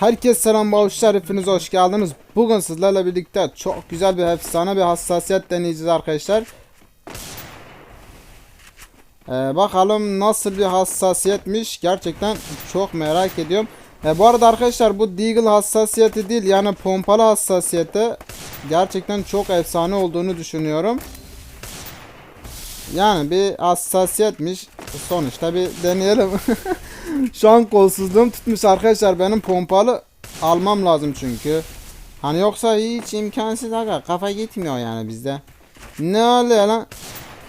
Herkes selam bağışlar hepiniz hoş geldiniz. Bugün sizlerle birlikte çok güzel bir efsane bir hassasiyet deneyeceğiz arkadaşlar. Ee, bakalım nasıl bir hassasiyetmiş gerçekten çok merak ediyorum. Ee, bu arada arkadaşlar bu Deagle hassasiyeti değil yani pompalı hassasiyeti gerçekten çok efsane olduğunu düşünüyorum. Yani bir hassasiyetmiş. Sonuçta bir deneyelim. Şu an kolsuzluğum tutmuş arkadaşlar. Benim pompalı almam lazım çünkü. Hani yoksa hiç imkansız aga. Kafa gitmiyor yani bizde. Ne oluyor lan?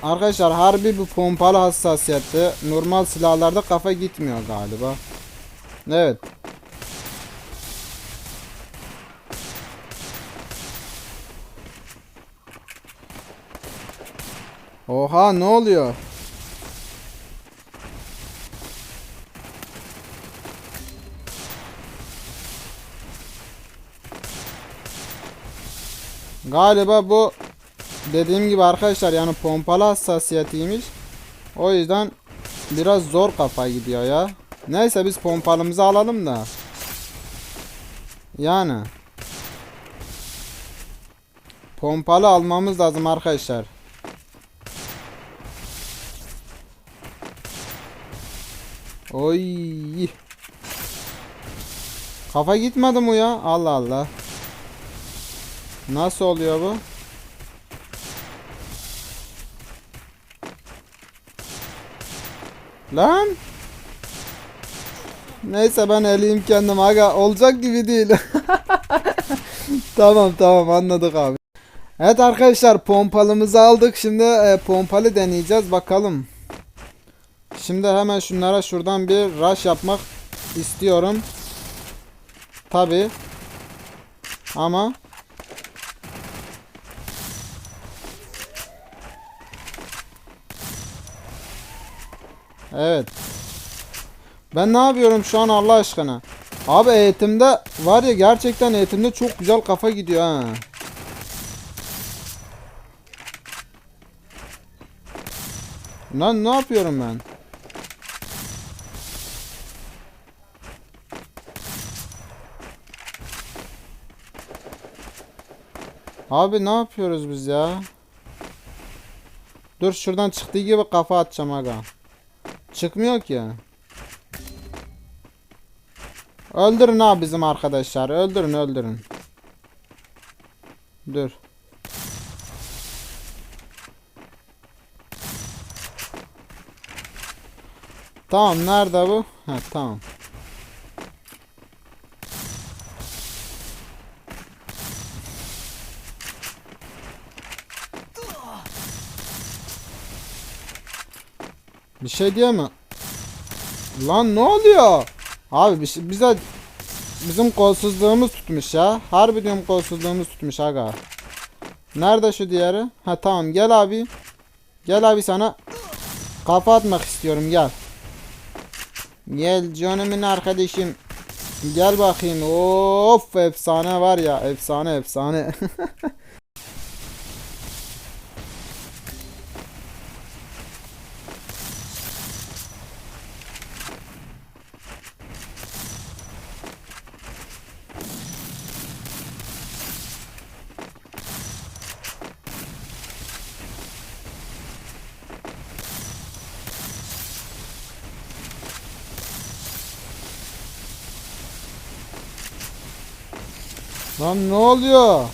Arkadaşlar harbi bu pompalı hassasiyette. Normal silahlarda kafa gitmiyor galiba. Evet. Oha ne oluyor? Galiba bu dediğim gibi arkadaşlar yani pompalı hassasiyetiymiş. O yüzden biraz zor kafa gidiyor ya. Neyse biz pompalımızı alalım da. Yani. Pompalı almamız lazım arkadaşlar. Oy. Kafa gitmedi mi ya? Allah Allah. Nasıl oluyor bu? Lan. Neyse ben eleyim kendim aga olacak gibi değil. tamam tamam anladık abi. Evet arkadaşlar pompalımızı aldık. Şimdi e, pompalı deneyeceğiz bakalım. Şimdi hemen şunlara şuradan bir rush yapmak istiyorum. Tabi. Ama Evet. Ben ne yapıyorum şu an Allah aşkına? Abi eğitimde var ya gerçekten eğitimde çok güzel kafa gidiyor ha. Lan ne yapıyorum ben? Abi ne yapıyoruz biz ya? Dur şuradan çıktığı gibi kafa atacağım aga. Çıkmıyor ki. Öldürün abi bizim arkadaşlar. Öldürün öldürün. Dur. Tamam nerede bu? Ha tamam. Bir şey diyor mu? Lan ne oluyor? Abi şey, bize bizim kolsuzluğumuz tutmuş ya. Harbi diyorum kolsuzluğumuz tutmuş aga. Nerede şu diğeri? Ha tamam gel abi. Gel abi sana kafa atmak istiyorum gel. Gel canımın arkadaşım. Gel bakayım. Of efsane var ya. Efsane efsane. Lan ne oluyor?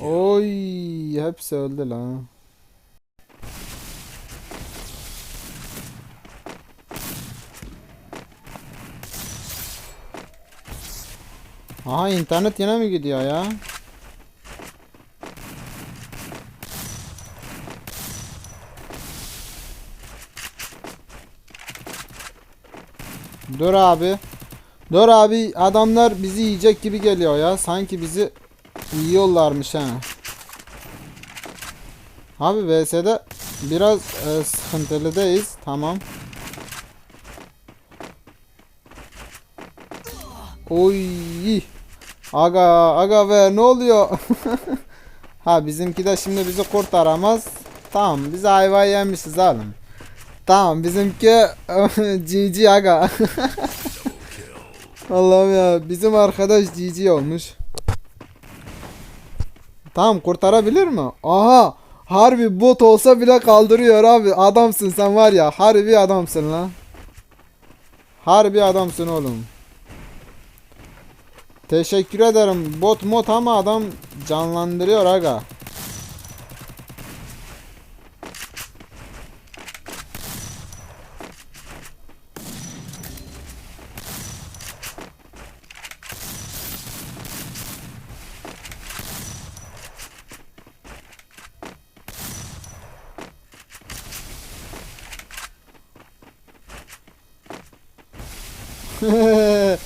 Oy, hepsi öldü lan. Aha internet yine mi gidiyor ya? Dur abi. Dur abi adamlar bizi yiyecek gibi geliyor ya. Sanki bizi yiyorlarmış ha. Abi VS'de biraz e, sıkıntılıdayız. Tamam. Oy. Aga aga ve ne oluyor? ha bizimki de şimdi bizi kurtaramaz. Tamam biz ayva yemişiz oğlum. Tamam bizimki GG aga. Allah'ım ya bizim arkadaş GG olmuş. Tamam kurtarabilir mi? Aha harbi bot olsa bile kaldırıyor abi. Adamsın sen var ya harbi adamsın lan. Harbi adamsın oğlum. Teşekkür ederim. Bot mot ama adam canlandırıyor aga.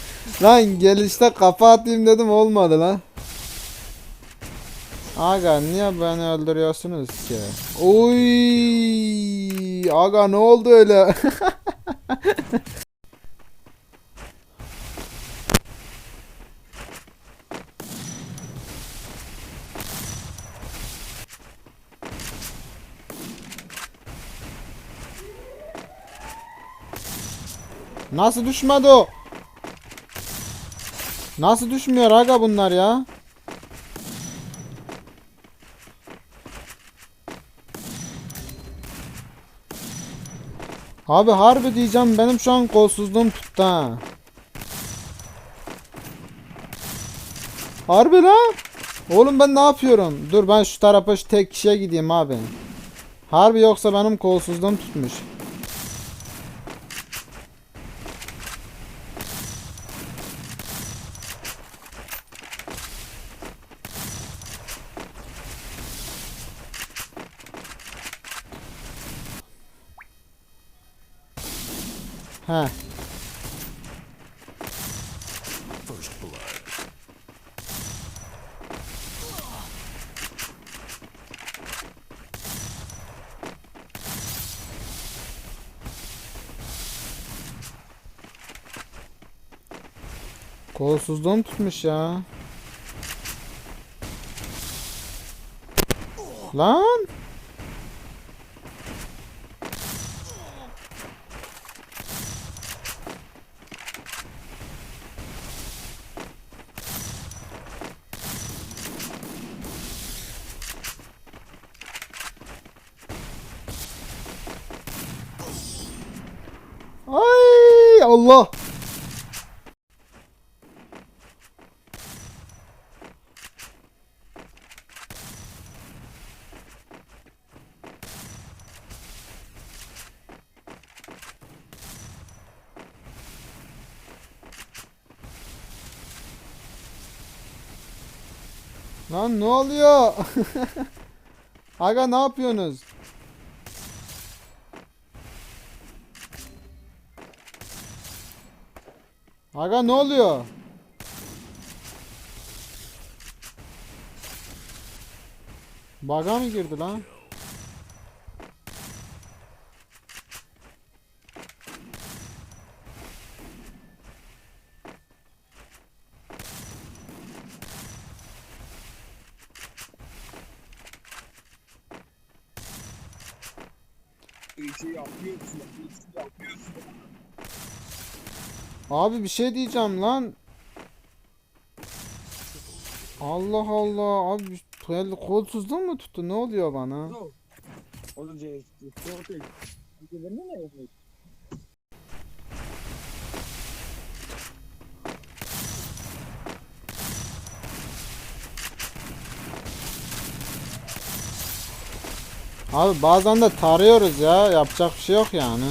lan gelişte kafa atayım dedim olmadı lan. Aga niye beni öldürüyorsunuz ki? Oy! Aga ne oldu öyle? Nasıl düşmedi o? Nasıl düşmüyor aga bunlar ya? Abi harbi diyeceğim benim şu an kolsuzluğum tuttu ha. Harbi lan. Oğlum ben ne yapıyorum? Dur ben şu tarafa şu tek kişiye gideyim abi. Harbi yoksa benim kolsuzluğum tutmuş. He. Kolsuzluğum tutmuş ya. Lan. Allah. Lan ne oluyor? Aga ne yapıyorsunuz? Aga ne oluyor? Baga mı girdi lan? Abi bir şey diyeceğim lan. Allah Allah. Abi el kolsuzluğum mu tuttu? Ne oluyor bana? Abi bazen de tarıyoruz ya. Yapacak bir şey yok yani.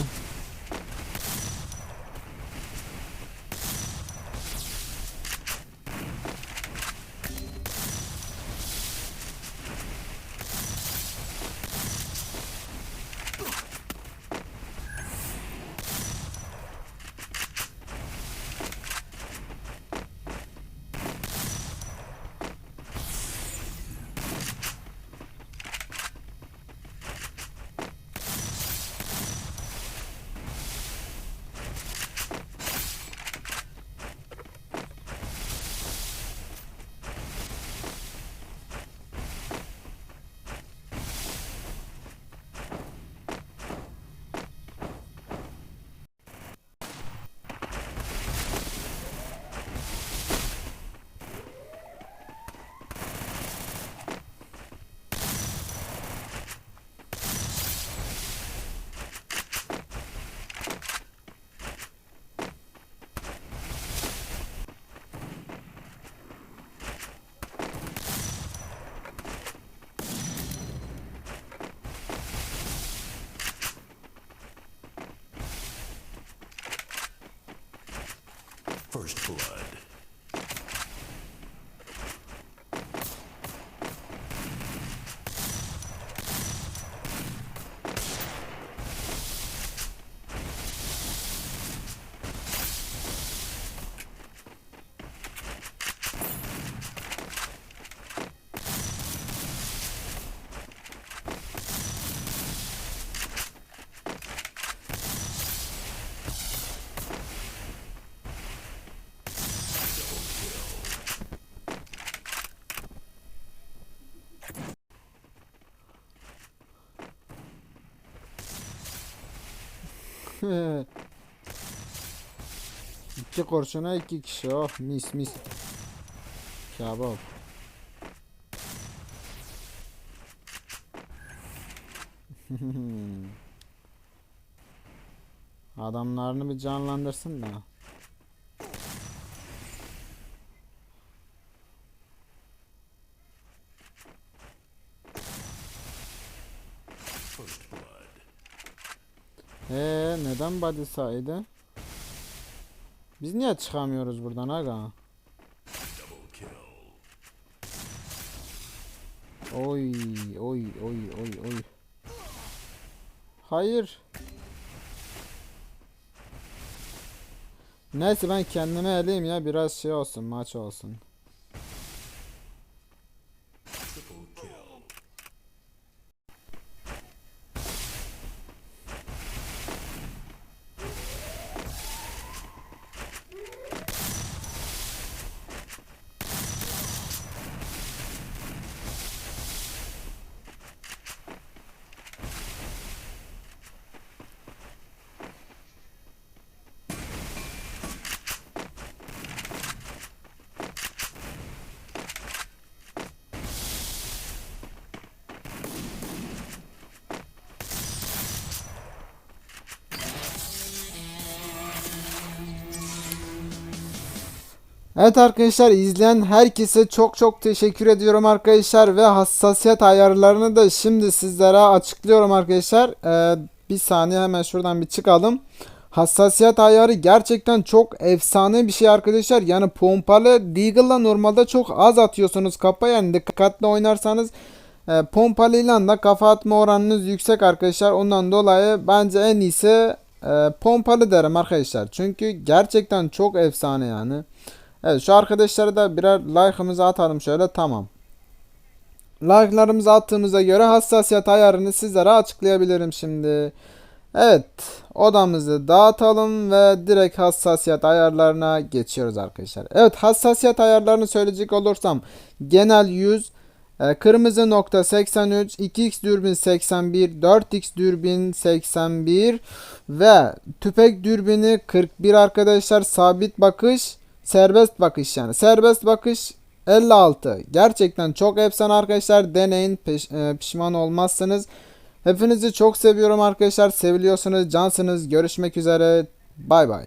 First blood. iki kurşuna iki kişi. Oh mis mis. Kebap. Adamlarını bir canlandırsın da. Neden body? Biz niye çıkamıyoruz buradan aga? Oy oy oy oy oy. Hayır. Neyse ben kendime eleyim ya biraz şey olsun maç olsun. Evet arkadaşlar izleyen herkese çok çok teşekkür ediyorum arkadaşlar ve hassasiyet ayarlarını da şimdi sizlere açıklıyorum arkadaşlar. Ee, bir saniye hemen şuradan bir çıkalım. Hassasiyet ayarı gerçekten çok efsane bir şey arkadaşlar. Yani pompalı Deagle'la normalde çok az atıyorsunuz kafa yani dikkatli oynarsanız e, pompalıyla da kafa atma oranınız yüksek arkadaşlar. Ondan dolayı bence en iyisi e, pompalı derim arkadaşlar. Çünkü gerçekten çok efsane yani. Evet şu arkadaşlara da birer like'ımızı atalım şöyle tamam. Like'larımızı attığımıza göre hassasiyet ayarını sizlere açıklayabilirim şimdi. Evet odamızı dağıtalım ve direkt hassasiyet ayarlarına geçiyoruz arkadaşlar. Evet hassasiyet ayarlarını söyleyecek olursam genel 100 e, Kırmızı nokta 83, 2x dürbün 81, 4x dürbün 81 ve tüfek dürbünü 41 arkadaşlar sabit bakış Serbest bakış yani. Serbest bakış 56. Gerçekten çok efsane arkadaşlar. Deneyin. Peş- e, pişman olmazsınız. Hepinizi çok seviyorum arkadaşlar. Seviliyorsunuz. Cansınız. Görüşmek üzere. Bay bay.